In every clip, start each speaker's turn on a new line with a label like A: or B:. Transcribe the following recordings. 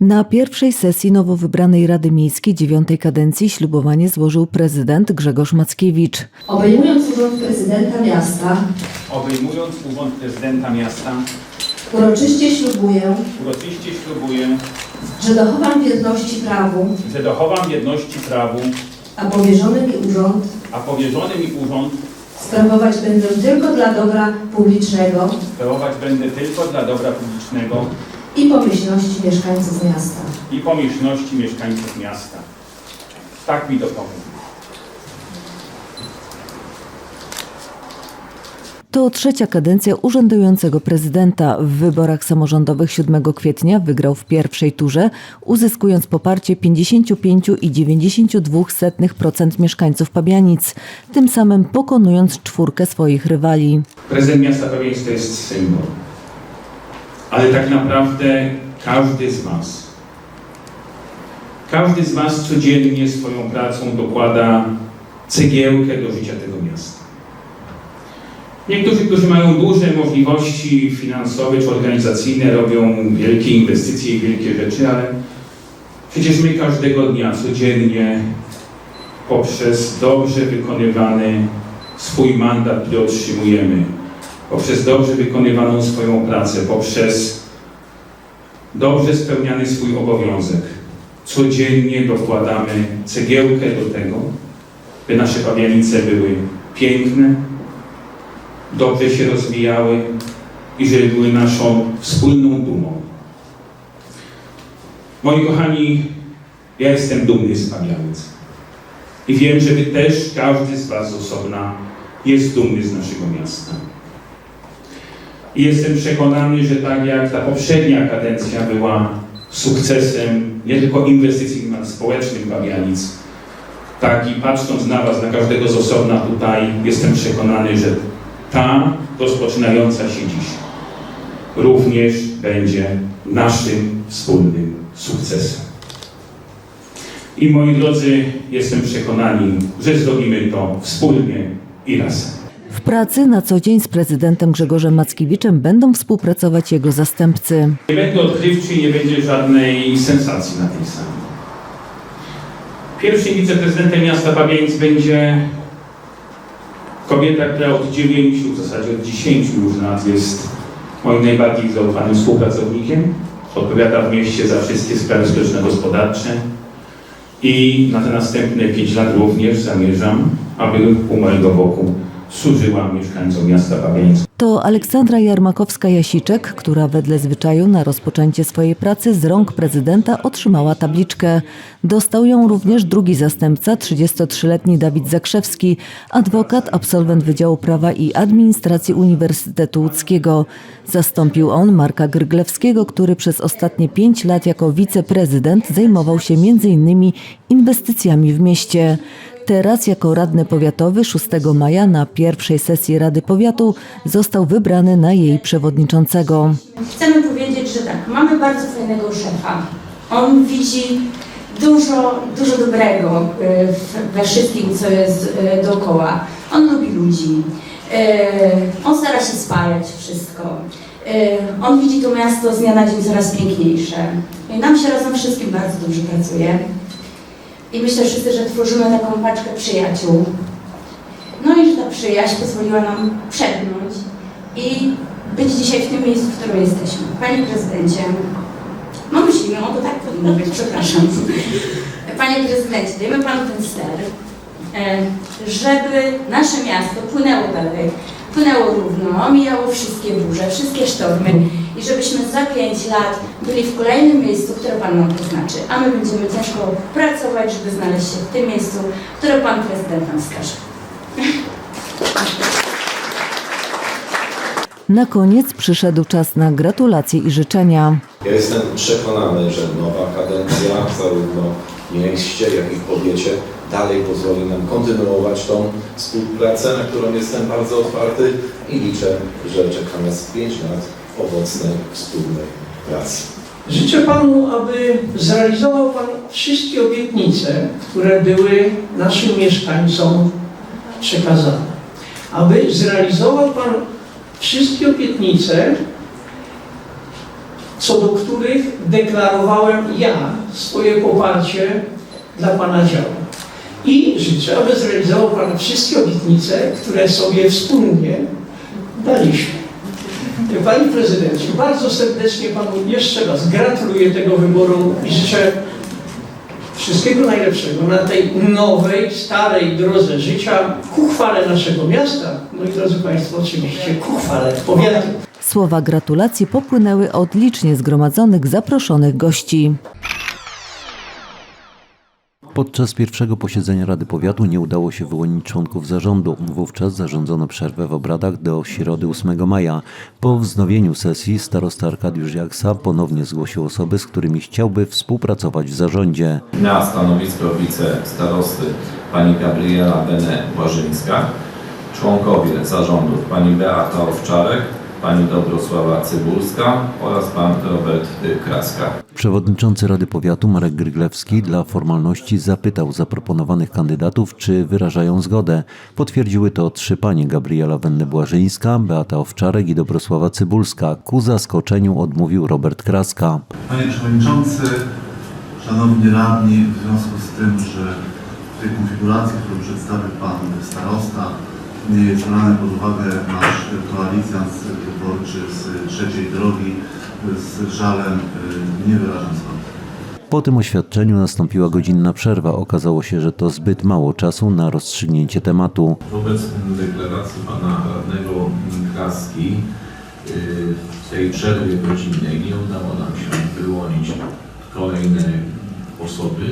A: Na pierwszej sesji nowo wybranej Rady Miejskiej dziewiątej kadencji ślubowanie złożył prezydent Grzegorz Mackiewicz.
B: Obejmując urząd prezydenta miasta,
C: Obejmując urząd prezydenta miasta,
B: uroczyście ślubuję,
C: uroczyście ślubuję,
B: że dochowam wierności prawu,
C: że dochowam wierności prawu,
B: a powierzony mi urząd
C: a powierzony mi urząd
B: sprawować będę tylko dla dobra publicznego
C: sprawować będę tylko dla dobra publicznego
B: i pomyślności mieszkańców miasta.
C: i pomyślności mieszkańców miasta. Tak mi dopomógł.
A: To trzecia kadencja urzędującego prezydenta. W wyborach samorządowych 7 kwietnia wygrał w pierwszej turze, uzyskując poparcie 55,92% mieszkańców Pabianic, tym samym pokonując czwórkę swoich rywali.
C: Prezydent miasta Pabianic to jest symbol. Ale tak naprawdę każdy z Was, każdy z Was codziennie swoją pracą dokłada cegiełkę do życia tego miasta. Niektórzy, którzy mają duże możliwości finansowe czy organizacyjne, robią wielkie inwestycje i wielkie rzeczy, ale przecież my każdego dnia, codziennie, poprzez dobrze wykonywany swój mandat, który otrzymujemy, poprzez dobrze wykonywaną swoją pracę, poprzez dobrze spełniany swój obowiązek, codziennie dokładamy cegiełkę do tego, by nasze Pabianice były piękne, dobrze się rozwijały i żeby były naszą wspólną dumą. Moi kochani, ja jestem dumny z Pabianic. I wiem, że Wy też, każdy z Was osobna jest dumny z naszego miasta. I jestem przekonany, że tak jak ta poprzednia kadencja była sukcesem nie tylko inwestycyjnym, ale społecznym Pabianic, tak i patrząc na Was, na każdego z osobna tutaj, jestem przekonany, że ta rozpoczynająca się dziś również będzie naszym wspólnym sukcesem. I moi drodzy, jestem przekonani, że zrobimy to wspólnie i razem.
A: W pracy na co dzień z prezydentem Grzegorzem Mackiewiczem będą współpracować jego zastępcy.
C: Nie będę odkrywczy i nie będzie żadnej sensacji na tej sali. Pierwszym wiceprezydentem miasta Pabianic będzie kobieta, która od 9, w zasadzie od 10 już lat jest moim najbardziej zaufanym współpracownikiem. Odpowiada w mieście za wszystkie sprawy społeczno-gospodarcze i na te następne 5 lat również zamierzam, aby u mojego boku służyła mieszkańcom miasta.
A: To Aleksandra Jarmakowska-Jasiczek, która wedle zwyczaju na rozpoczęcie swojej pracy z rąk prezydenta otrzymała tabliczkę. Dostał ją również drugi zastępca, 33-letni Dawid Zakrzewski, adwokat, absolwent Wydziału Prawa i Administracji Uniwersytetu Łódzkiego. Zastąpił on Marka Gryglewskiego, który przez ostatnie pięć lat jako wiceprezydent zajmował się m.in. inwestycjami w mieście. Teraz jako radny powiatowy 6 maja na pierwszej sesji Rady Powiatu został wybrany na jej przewodniczącego.
D: Chcemy powiedzieć, że tak, mamy bardzo fajnego szefa. On widzi dużo, dużo dobrego y, we wszystkim, co jest y, dookoła. On lubi ludzi. Y, On stara się spajać wszystko. On widzi to miasto z dnia na dzień coraz piękniejsze. Nam się razem wszystkim bardzo dobrze pracuje. I myślę wszyscy, że tworzymy taką paczkę przyjaciół. No i że ta przyjaźń pozwoliła nam przebrnąć i być dzisiaj w tym miejscu, w którym jesteśmy. Panie prezydencie, no myślimy, o to tak powinno być, przepraszam. Panie prezydencie, dajmy panu ten ster, e, żeby nasze miasto płynęło dalej, płynęło równo, omijało wszystkie burze, wszystkie sztormy i żebyśmy za pięć lat byli w kolejnym miejscu, które Pan nam poznaczy, a my będziemy ciężko pracować, żeby znaleźć się w tym miejscu, które Pan prezydent nam wskaże.
A: Na koniec przyszedł czas na gratulacje i życzenia.
E: Ja jestem przekonany, że nowa kadencja zarówno w mieście, jak i w powiecie dalej pozwoli nam kontynuować tą współpracę, na którą jestem bardzo otwarty i liczę, że czeka nas 5 lat owocnej wspólnej pracy.
F: Życzę Panu, aby zrealizował Pan wszystkie obietnice, które były naszym mieszkańcom przekazane. Aby zrealizował Pan wszystkie obietnice, co do których deklarowałem ja swoje poparcie dla Pana działa. I życzę, aby zrealizował Pan wszystkie obietnice, które sobie wspólnie daliśmy. Panie Prezydencie, bardzo serdecznie Panu jeszcze raz gratuluję tego wyboru i życzę wszystkiego najlepszego na tej nowej, starej drodze życia ku chwale naszego miasta, no i drodzy Państwo, oczywiście ku chwale powiatu.
A: Słowa gratulacji popłynęły od licznie zgromadzonych zaproszonych gości.
G: Podczas pierwszego posiedzenia Rady Powiatu nie udało się wyłonić członków zarządu. Wówczas zarządzono przerwę w obradach do środy 8 maja. Po wznowieniu sesji starosta Arkadiusz Jaksa ponownie zgłosił osoby, z którymi chciałby współpracować w zarządzie.
H: na stanowisko wicestarosty pani Gabriela Bene-Błażyńska, członkowie zarządów pani Beata Owczarek, pani Dobrosława Cybulska oraz pan Robert Kraska.
G: Przewodniczący Rady Powiatu Marek Gryglewski dla formalności zapytał zaproponowanych kandydatów, czy wyrażają zgodę. Potwierdziły to trzy panie Gabriela Wenne-Błażyńska, Beata Owczarek i Dobrosława Cybulska. Ku zaskoczeniu odmówił Robert Kraska.
I: Panie Przewodniczący, Szanowni Radni, w związku z tym, że w tej konfiguracji, którą przedstawił Pan Starosta, nie jest brany pod uwagę nasz koalicjant wyborczy z trzeciej drogi, z żalem y, nie wyrażam zgody.
G: Po tym oświadczeniu nastąpiła godzinna przerwa. Okazało się, że to zbyt mało czasu na rozstrzygnięcie tematu.
H: Wobec deklaracji pana radnego Kraski y, w tej przerwie godzinnej nie udało nam się wyłonić kolejne osoby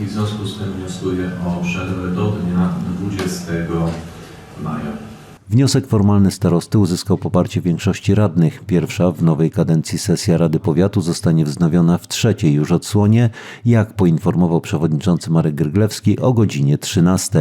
H: i w związku z tym wnioskuję o przerwę do dnia 20
G: Wniosek formalny starosty uzyskał poparcie większości radnych. Pierwsza w nowej kadencji sesja Rady Powiatu zostanie wznowiona w trzeciej już odsłonie, jak poinformował przewodniczący Marek Gryglewski o godzinie 13.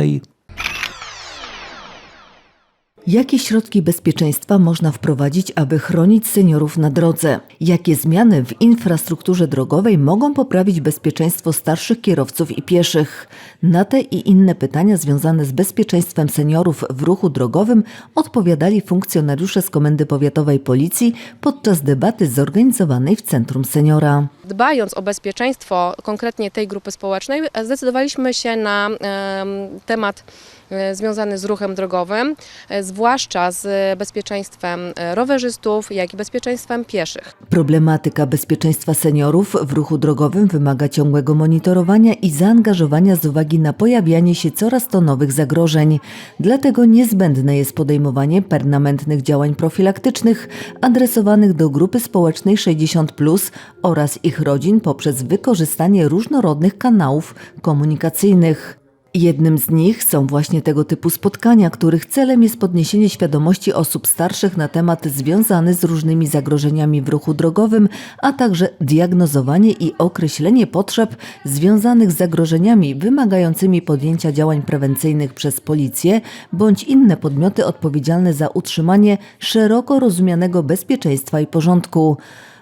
A: Jakie środki bezpieczeństwa można wprowadzić, aby chronić seniorów na drodze? Jakie zmiany w infrastrukturze drogowej mogą poprawić bezpieczeństwo starszych kierowców i pieszych? Na te i inne pytania związane z bezpieczeństwem seniorów w ruchu drogowym odpowiadali funkcjonariusze z Komendy Powiatowej Policji podczas debaty zorganizowanej w Centrum Seniora.
J: Dbając o bezpieczeństwo konkretnie tej grupy społecznej, zdecydowaliśmy się na em, temat związany z ruchem drogowym, e, zwłaszcza z bezpieczeństwem e, rowerzystów, jak i bezpieczeństwem pieszych.
A: Problematyka bezpieczeństwa seniorów w ruchu drogowym wymaga ciągłego monitorowania i zaangażowania z uwagi na pojawianie się coraz to nowych zagrożeń. Dlatego niezbędne jest podejmowanie permanentnych działań profilaktycznych adresowanych do grupy społecznej 60 oraz ich rodzin poprzez wykorzystanie różnorodnych kanałów komunikacyjnych. Jednym z nich są właśnie tego typu spotkania, których celem jest podniesienie świadomości osób starszych na temat związany z różnymi zagrożeniami w ruchu drogowym, a także diagnozowanie i określenie potrzeb związanych z zagrożeniami wymagającymi podjęcia działań prewencyjnych przez policję bądź inne podmioty odpowiedzialne za utrzymanie szeroko rozumianego bezpieczeństwa i porządku.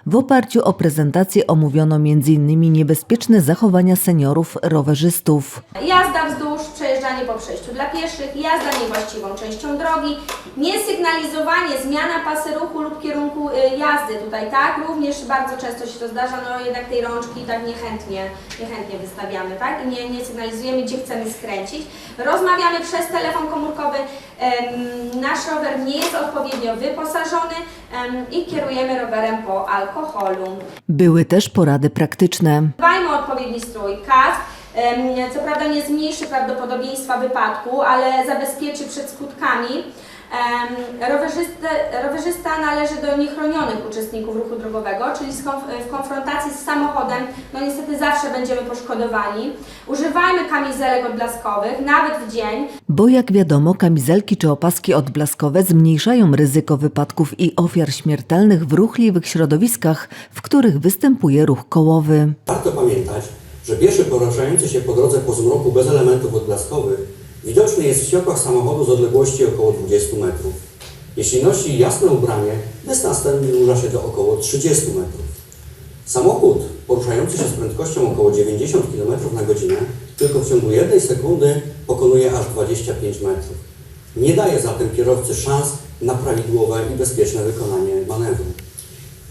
A: W oparciu o prezentację omówiono m.in. niebezpieczne zachowania seniorów rowerzystów.
K: Jazda wzdłuż, przejeżdżanie po przejściu dla pieszych, jazda niewłaściwą częścią drogi, niesygnalizowanie, zmiana pasy ruchu lub kierunku y, jazdy tutaj, tak? Również bardzo często się to zdarza, no jednak tej rączki tak niechętnie, niechętnie wystawiamy, tak? I nie, nie sygnalizujemy, gdzie chcemy skręcić. Rozmawiamy przez telefon komórkowy, nasz rower nie jest odpowiednio wyposażony i kierujemy rowerem po alkoholu.
A: Były też porady praktyczne.
K: Dbajmy o odpowiedni strój, kask. Em, Co prawda nie zmniejszy prawdopodobieństwa wypadku, ale zabezpieczy przed skutkami. Rowerzysta, rowerzysta należy do niechronionych uczestników ruchu drogowego, czyli w konfrontacji z samochodem, no niestety zawsze będziemy poszkodowani. Używajmy kamizelek odblaskowych, nawet w dzień.
A: Bo jak wiadomo, kamizelki czy opaski odblaskowe zmniejszają ryzyko wypadków i ofiar śmiertelnych w ruchliwych środowiskach, w których występuje ruch kołowy.
L: Warto pamiętać, że pieszy poruszający się po drodze po zmroku bez elementów odblaskowych widoczny jest w światłach samochodu z odległości około 20 metrów. Jeśli nosi jasne ubranie, dystans ten wydłuża się do około 30 metrów. Samochód poruszający się z prędkością około 90 km na godzinę tylko w ciągu jednej sekundy pokonuje aż 25 metrów. Nie daje zatem kierowcy szans na prawidłowe i bezpieczne wykonanie manewru.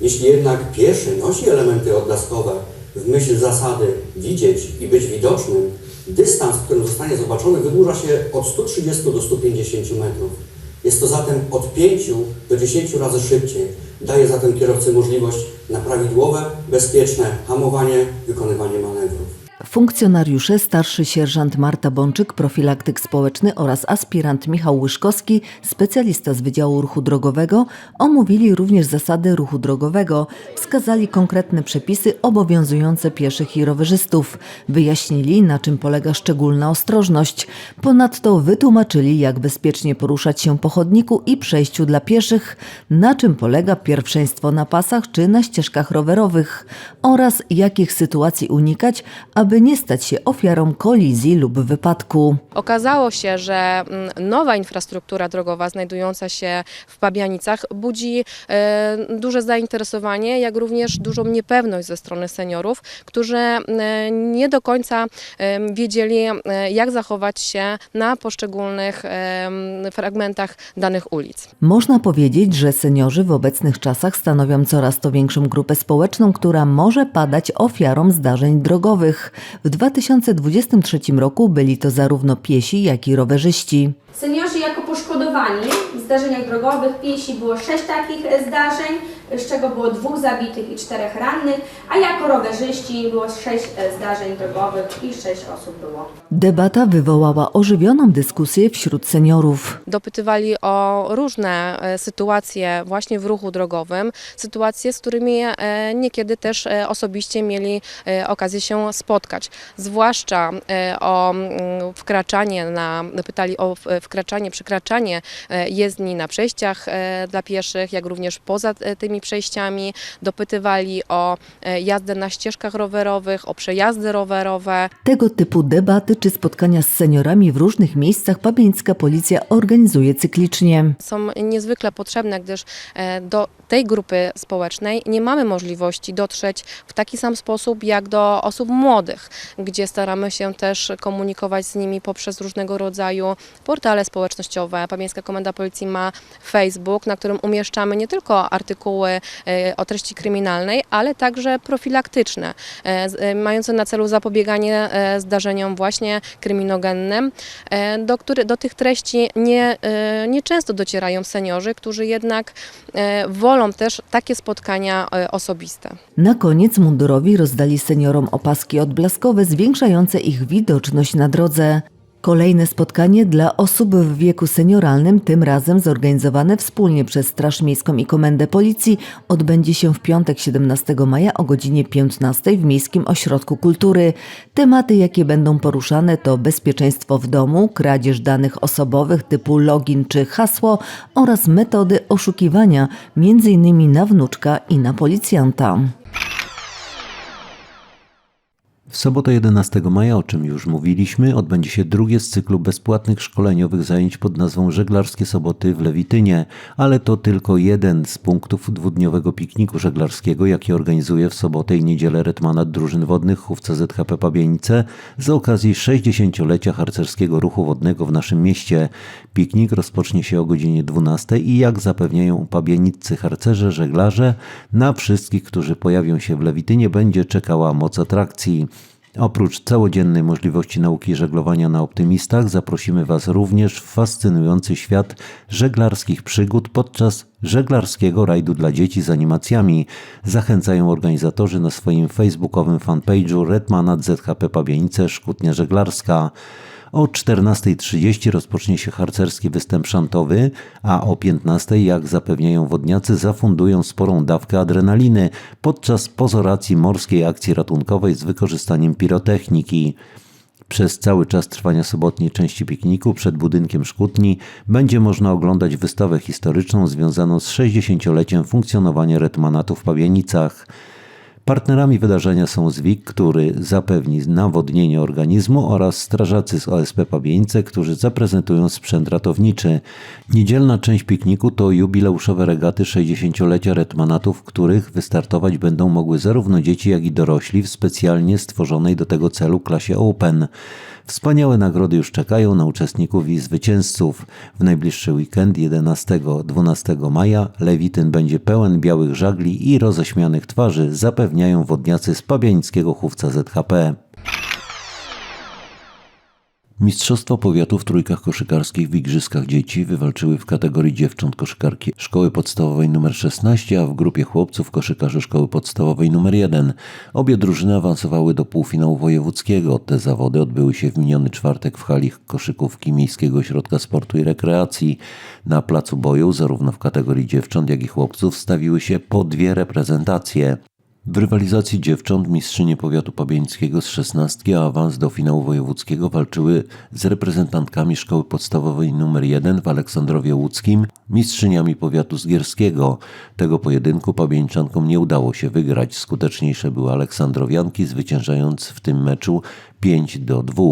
L: Jeśli jednak pieszy nosi elementy odblaskowe, w myśl zasady widzieć i być widocznym, dystans, w którym zostanie zobaczony, wydłuża się od 130 do 150 metrów. Jest to zatem od 5 do 10 razy szybciej. Daje zatem kierowcy możliwość na prawidłowe, bezpieczne hamowanie, wykonywanie manewrów.
A: Funkcjonariusze starszy sierżant Marta Bączyk, profilaktyk społeczny oraz aspirant Michał Łyszkowski, specjalista z Wydziału Ruchu Drogowego, omówili również zasady ruchu drogowego, wskazali konkretne przepisy obowiązujące pieszych i rowerzystów, wyjaśnili na czym polega szczególna ostrożność. Ponadto wytłumaczyli jak bezpiecznie poruszać się po chodniku i przejściu dla pieszych, na czym polega pierwszeństwo na pasach czy na ścieżkach rowerowych oraz jakich sytuacji unikać, aby nie stać się ofiarą kolizji lub wypadku.
J: Okazało się, że mm, nowa infrastruktura drogowa znajdująca się w Pabianicach budzi e, duże zainteresowanie, jak również dużą niepewność ze strony seniorów, którzy e, nie do końca wiedzieli, e, jak zachować się na poszczególnych fragmentach danych ulic.
A: Można powiedzieć, że seniorzy w obecnych czasach stanowią coraz to większą grupę społeczną, która może padać ofiarą zdarzeń drogowych. W 2023 roku byli to zarówno piesi, jak i rowerzyści.
K: Seniorzy jako poszkodowani w zdarzeniach drogowych piesi było sześć takich zdarzeń, z czego było dwóch zabitych i czterech rannych, a jako rowerzyści było sześć e, zdarzeń drogowych i sześć osób było.
A: Debata wywołała ożywioną dyskusję wśród seniorów.
J: Dopytywali o różne e, sytuacje właśnie w ruchu drogowym, sytuacje, z którymi e, niekiedy też osobiście mieli okazję się spotkać. Zwłaszcza o mm, wkraczanie na, pytali o wkraczanie, przekraczanie jezdni na przejściach dla pieszych, jak również poza e, przejściami. Dopytywali o e, jazdę na ścieżkach rowerowych, o przejazdy rowerowe.
A: Tego typu debaty czy spotkania z seniorami w różnych miejscach pabieńska policja organizuje cyklicznie.
J: są niezwykle potrzebne, gdyż e, do tej grupy społecznej nie mamy możliwości dotrzeć w taki sam sposób jak do osób młodych, gdzie staramy się też komunikować z nimi poprzez różnego rodzaju portale społecznościowe. Pamięcka Komenda Policji ma Facebook, na którym umieszczamy nie tylko artykuły e, o treści kryminalnej, ale także profilaktyczne, e, e, mające na celu zapobieganie e, zdarzeniom właśnie kryminogennym. Do, który, do tych treści nie, nie często docierają seniorzy, którzy jednak wolą też takie spotkania osobiste.
A: Na koniec mundurowi rozdali seniorom opaski odblaskowe zwiększające ich widoczność na drodze. Kolejne spotkanie dla osób w wieku senioralnym, tym razem zorganizowane wspólnie przez Straż Miejską i Komendę Policji, odbędzie się w piątek 17 maja o godzinie 15 w Miejskim Ośrodku Kultury. Tematy, jakie będą poruszane to bezpieczeństwo w domu, kradzież danych osobowych typu login czy hasło oraz metody oszukiwania, m.in. na wnuczka i na policjanta.
G: W sobotę 11 maja, o czym już mówiliśmy, odbędzie się drugie z cyklu bezpłatnych szkoleniowych zajęć pod nazwą Żeglarskie Soboty w Lewitynie, ale to tylko jeden z punktów dwudniowego pikniku żeglarskiego, jaki organizuje w sobotę i niedzielę Retmanat Drużyn Wodnych Chów CZHP Pabienice z okazji 60-lecia harcerskiego ruchu wodnego w naszym mieście. Piknik rozpocznie się o godzinie 12 i jak zapewniają pabieniccy harcerze, żeglarze, na wszystkich, którzy pojawią się w Lewitynie będzie czekała moc atrakcji. Oprócz całodziennej możliwości nauki żeglowania na optymistach, zaprosimy Was również w fascynujący świat żeglarskich przygód podczas żeglarskiego rajdu dla dzieci z animacjami. Zachęcają organizatorzy na swoim facebookowym fanpage'u Redmana ZHP Pabienice Szkutnia Żeglarska. O 14.30 rozpocznie się harcerski występ szantowy, a o 15.00, jak zapewniają wodniacy, zafundują sporą dawkę adrenaliny podczas pozoracji morskiej akcji ratunkowej z wykorzystaniem pirotechniki. Przez cały czas trwania sobotniej części pikniku przed budynkiem szkutni będzie można oglądać wystawę historyczną związaną z 60-leciem funkcjonowania Retmanatu w Pawienicach. Partnerami wydarzenia są ZWIK, który zapewni nawodnienie organizmu oraz strażacy z OSP Pabienice, którzy zaprezentują sprzęt ratowniczy. Niedzielna część pikniku to jubileuszowe regaty 60-lecia Retmanatu, w których wystartować będą mogły zarówno dzieci, jak i dorośli w specjalnie stworzonej do tego celu klasie Open. Wspaniałe nagrody już czekają na uczestników i zwycięzców. W najbliższy weekend 11-12 maja Lewityn będzie pełen białych żagli i roześmianych twarzy, zapewniają wodniacy z pabianickiego chówca ZHP. Mistrzostwo powiatu w trójkach koszykarskich w Igrzyskach Dzieci wywalczyły w kategorii dziewcząt koszykarki Szkoły Podstawowej nr 16, a w grupie chłopców koszykarze Szkoły Podstawowej nr 1. Obie drużyny awansowały do półfinału wojewódzkiego. Te zawody odbyły się w miniony czwartek w hali koszykówki Miejskiego Ośrodka Sportu i Rekreacji. Na placu boju, zarówno w kategorii dziewcząt, jak i chłopców, stawiły się po dwie reprezentacje. W rywalizacji dziewcząt mistrzynie powiatu pabieńskiego z szesnastki o awans do finału wojewódzkiego walczyły z reprezentantkami szkoły podstawowej nr 1 w Aleksandrowie Łódzkim, mistrzyniami powiatu zgierskiego. Tego pojedynku pabieńczankom nie udało się wygrać. Skuteczniejsze były Aleksandrowianki, zwyciężając w tym meczu 5 do 2.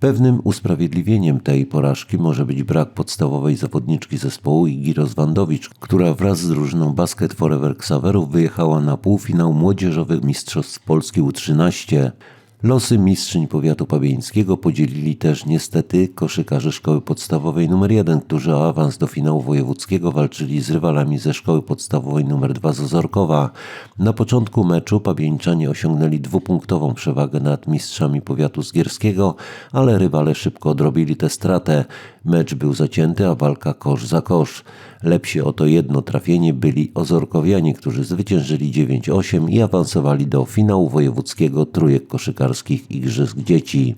G: Pewnym usprawiedliwieniem tej porażki może być brak podstawowej zawodniczki zespołu Igi Rozwandowicz, która wraz z drużyną Basket Forever Xaverów wyjechała na półfinał młodzieżowych Mistrzostw Polski U13. Losy mistrzyń powiatu pabieńskiego podzielili też niestety koszykarze szkoły podstawowej nr 1, którzy o awans do finału wojewódzkiego walczyli z rywalami ze szkoły podstawowej nr 2 z Ozorkowa. Na początku meczu pabieńczanie osiągnęli dwupunktową przewagę nad mistrzami powiatu zgierskiego, ale rywale szybko odrobili tę stratę. Mecz był zacięty, a walka kosz za kosz. Lepsi o to jedno trafienie byli Ozorkowianie, którzy zwyciężyli 9-8 i awansowali do finału wojewódzkiego trójek koszykarskich Igrzysk Dzieci.